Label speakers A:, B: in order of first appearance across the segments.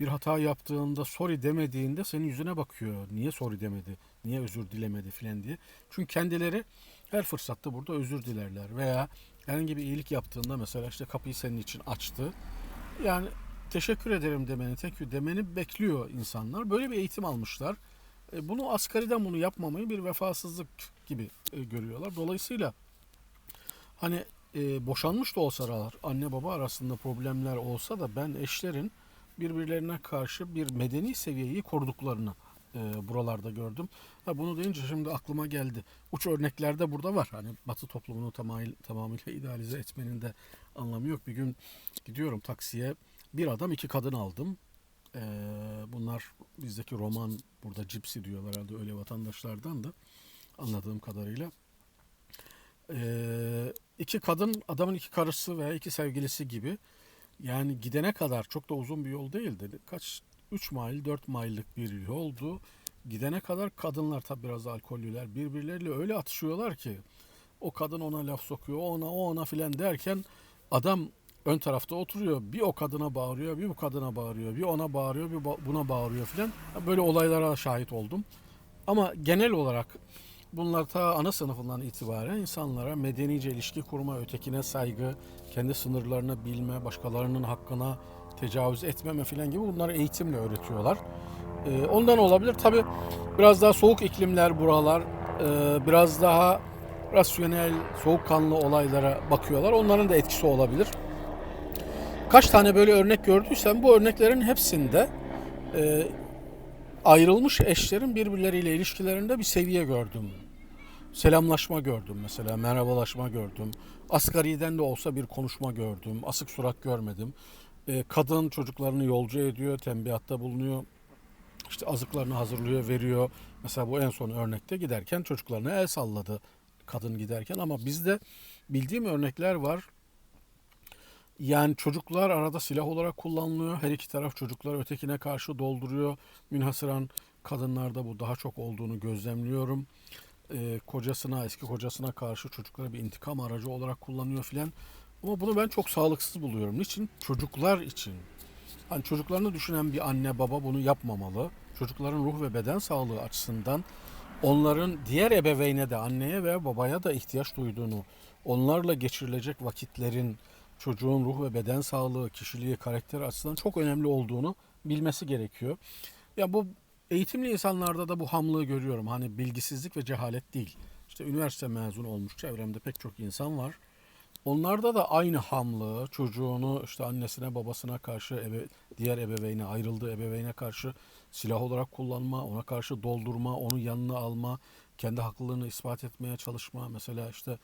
A: bir hata yaptığında sorry demediğinde senin yüzüne bakıyor. Niye sorry demedi? Niye özür dilemedi filan diye. Çünkü kendileri her fırsatta burada özür dilerler veya herhangi bir iyilik yaptığında mesela işte kapıyı senin için açtı. Yani teşekkür ederim demeni, you demeni bekliyor insanlar. Böyle bir eğitim almışlar. E, Bunu asgariden bunu yapmamayı bir vefasızlık gibi e, görüyorlar. Dolayısıyla hani e, boşanmış da olsalar anne baba arasında problemler olsa da ben eşlerin birbirlerine karşı bir medeni seviyeyi koruduklarını e, buralarda gördüm. Ha, bunu deyince şimdi aklıma geldi. Uç örnekler de burada var. Hani Batı toplumunu tamamıyla, tamamıyla idealize etmenin de anlamı yok. Bir gün gidiyorum taksiye bir adam iki kadın aldım. E, bunlar bizdeki roman burada cipsi diyorlar herhalde öyle vatandaşlardan da anladığım kadarıyla. E, iki kadın adamın iki karısı veya iki sevgilisi gibi yani gidene kadar çok da uzun bir yol değildi. Kaç 3 mil 4 mile'lık bir yoldu. Gidene kadar kadınlar tabi biraz alkollüler birbirleriyle öyle atışıyorlar ki o kadın ona laf sokuyor ona o ona filan derken adam ön tarafta oturuyor bir o kadına bağırıyor bir bu kadına bağırıyor bir ona bağırıyor bir buna bağırıyor filan böyle olaylara şahit oldum ama genel olarak bunlar ta ana sınıfından itibaren insanlara medenice ilişki kurma, ötekine saygı, kendi sınırlarını bilme, başkalarının hakkına tecavüz etmeme filan gibi bunları eğitimle öğretiyorlar. Ee, ondan olabilir. Tabi biraz daha soğuk iklimler buralar. Ee, biraz daha rasyonel, soğukkanlı olaylara bakıyorlar. Onların da etkisi olabilir. Kaç tane böyle örnek gördüysem bu örneklerin hepsinde e, ayrılmış eşlerin birbirleriyle ilişkilerinde bir seviye gördüm. Selamlaşma gördüm mesela, merhabalaşma gördüm. Asgariden de olsa bir konuşma gördüm. Asık surat görmedim. Ee, kadın çocuklarını yolcu ediyor, tembihatta bulunuyor. İşte azıklarını hazırlıyor, veriyor. Mesela bu en son örnekte giderken çocuklarına el salladı kadın giderken ama bizde bildiğim örnekler var. Yani çocuklar arada silah olarak kullanılıyor. Her iki taraf çocuklar ötekine karşı dolduruyor. Münhasıran kadınlarda bu daha çok olduğunu gözlemliyorum. Ee, kocasına, eski kocasına karşı çocukları bir intikam aracı olarak kullanıyor filan. Ama bunu ben çok sağlıksız buluyorum. Niçin? Çocuklar için. Hani çocuklarını düşünen bir anne baba bunu yapmamalı. Çocukların ruh ve beden sağlığı açısından onların diğer ebeveyne de anneye ve babaya da ihtiyaç duyduğunu, onlarla geçirilecek vakitlerin çocuğun ruh ve beden sağlığı, kişiliği, karakteri açısından çok önemli olduğunu bilmesi gerekiyor. Ya bu eğitimli insanlarda da bu hamlığı görüyorum. Hani bilgisizlik ve cehalet değil. İşte üniversite mezunu olmuş çevremde pek çok insan var. Onlarda da aynı hamlığı, çocuğunu işte annesine babasına karşı ebe, diğer ebeveyne, ayrıldığı ebeveyne karşı silah olarak kullanma, ona karşı doldurma, onu yanına alma, kendi haklılığını ispat etmeye çalışma. Mesela işte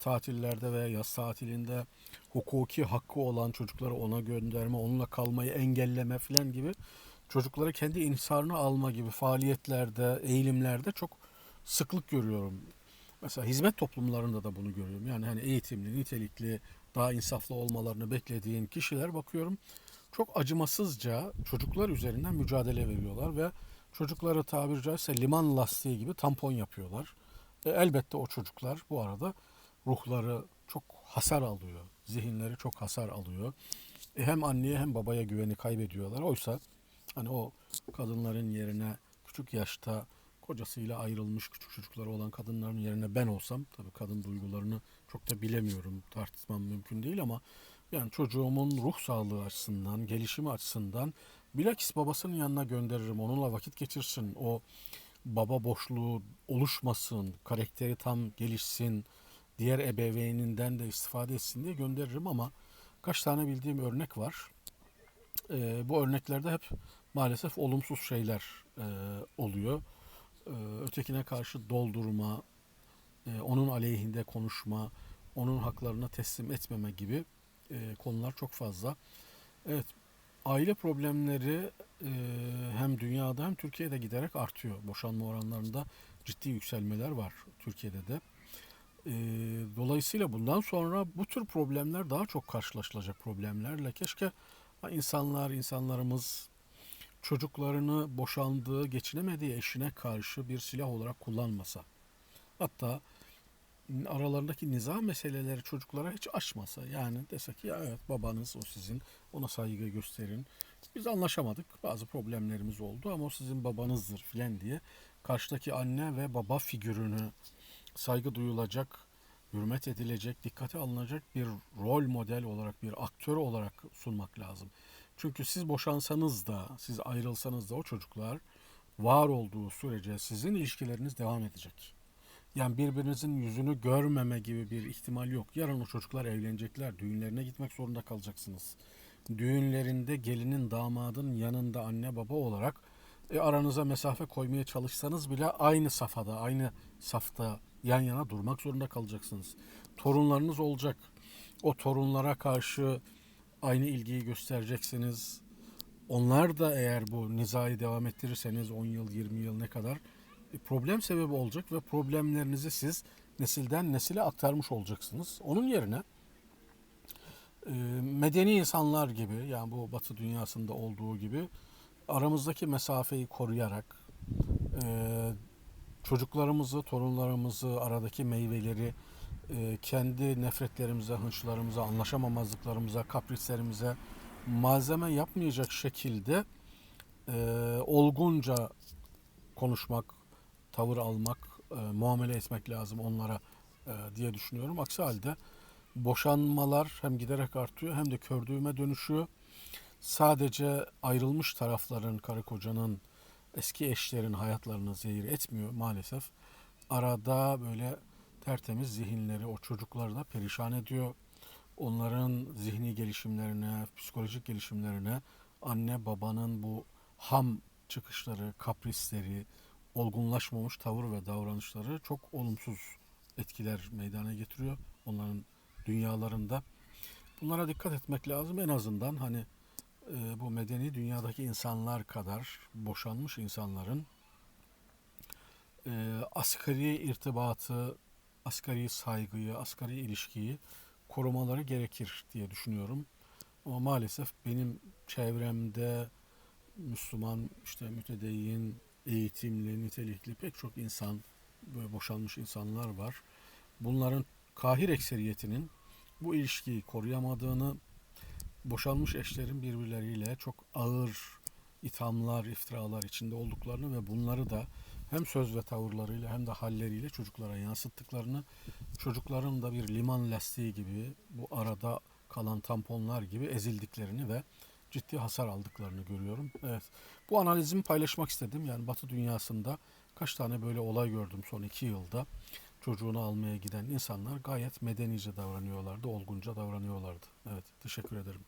A: tatillerde veya yaz tatilinde hukuki hakkı olan çocukları ona gönderme, onunla kalmayı engelleme falan gibi çocukları kendi inhisarına alma gibi faaliyetlerde, eğilimlerde çok sıklık görüyorum. Mesela hizmet toplumlarında da bunu görüyorum. Yani hani eğitimli, nitelikli, daha insaflı olmalarını beklediğin kişiler bakıyorum çok acımasızca çocuklar üzerinden mücadele veriyorlar ve çocukları tabiri caizse liman lastiği gibi tampon yapıyorlar. E, elbette o çocuklar bu arada ruhları çok hasar alıyor. Zihinleri çok hasar alıyor. E, hem anneye hem babaya güveni kaybediyorlar. Oysa hani o kadınların yerine küçük yaşta kocasıyla ayrılmış küçük çocukları olan kadınların yerine ben olsam tabii kadın duygularını çok da bilemiyorum tartışmam mümkün değil ama yani çocuğumun ruh sağlığı açısından, gelişimi açısından bilakis babasının yanına gönderirim. Onunla vakit geçirsin. O baba boşluğu oluşmasın, karakteri tam gelişsin, diğer ebeveyninden de istifade etsin diye gönderirim ama kaç tane bildiğim örnek var. Ee, bu örneklerde hep maalesef olumsuz şeyler e, oluyor. Ee, ötekine karşı doldurma, e, onun aleyhinde konuşma, onun haklarına teslim etmeme gibi e, konular çok fazla. Evet, aile problemleri e, hem dünyada hem Türkiye'de giderek artıyor. Boşanma oranlarında ciddi yükselmeler var Türkiye'de de. E, dolayısıyla bundan sonra bu tür problemler daha çok karşılaşılacak problemlerle. Keşke insanlar, insanlarımız çocuklarını boşandığı, geçinemediği eşine karşı bir silah olarak kullanmasa. Hatta aralarındaki niza meseleleri çocuklara hiç açmasa. Yani dese ki ya evet babanız o sizin ona saygı gösterin. Biz anlaşamadık. Bazı problemlerimiz oldu ama o sizin babanızdır filan diye karşıdaki anne ve baba figürünü saygı duyulacak, hürmet edilecek, dikkate alınacak bir rol model olarak, bir aktör olarak sunmak lazım. Çünkü siz boşansanız da, siz ayrılsanız da o çocuklar var olduğu sürece sizin ilişkileriniz devam edecek. Yani birbirinizin yüzünü görmeme gibi bir ihtimal yok. Yarın o çocuklar evlenecekler, düğünlerine gitmek zorunda kalacaksınız. Düğünlerinde gelinin damadın yanında anne baba olarak e, aranıza mesafe koymaya çalışsanız bile aynı safhada, aynı safta yan yana durmak zorunda kalacaksınız. Torunlarınız olacak. O torunlara karşı aynı ilgiyi göstereceksiniz. Onlar da eğer bu nizayı devam ettirirseniz 10 yıl, 20 yıl ne kadar e, problem sebebi olacak ve problemlerinizi siz nesilden nesile aktarmış olacaksınız. Onun yerine e, medeni insanlar gibi yani bu batı dünyasında olduğu gibi aramızdaki mesafeyi koruyarak e, çocuklarımızı, torunlarımızı, aradaki meyveleri e, kendi nefretlerimize, hınçlarımıza, anlaşamamazlıklarımıza, kaprislerimize malzeme yapmayacak şekilde e, olgunca konuşmak, tavır almak, e, muamele etmek lazım onlara diye düşünüyorum. Aksi halde boşanmalar hem giderek artıyor hem de kördüğüme dönüşüyor. Sadece ayrılmış tarafların, karı kocanın, eski eşlerin hayatlarını zehir etmiyor maalesef. Arada böyle tertemiz zihinleri o çocukları da perişan ediyor. Onların zihni gelişimlerine, psikolojik gelişimlerine anne babanın bu ham çıkışları, kaprisleri, olgunlaşmamış tavır ve davranışları çok olumsuz etkiler meydana getiriyor onların dünyalarında. Bunlara dikkat etmek lazım en azından hani bu medeni dünyadaki insanlar kadar boşanmış insanların e, asgari irtibatı, asgari saygıyı, asgari ilişkiyi korumaları gerekir diye düşünüyorum. Ama maalesef benim çevremde Müslüman, işte mütedeyyin, eğitimli, nitelikli pek çok insan, böyle boşanmış insanlar var. Bunların kahir ekseriyetinin bu ilişkiyi koruyamadığını, boşanmış eşlerin birbirleriyle çok ağır ithamlar, iftiralar içinde olduklarını ve bunları da hem söz ve tavırlarıyla hem de halleriyle çocuklara yansıttıklarını, çocukların da bir liman lastiği gibi bu arada kalan tamponlar gibi ezildiklerini ve ciddi hasar aldıklarını görüyorum. Evet. Bu analizimi paylaşmak istedim. Yani Batı dünyasında kaç tane böyle olay gördüm son iki yılda. Çocuğunu almaya giden insanlar gayet medenice davranıyorlardı, olgunca davranıyorlardı. Evet, teşekkür ederim.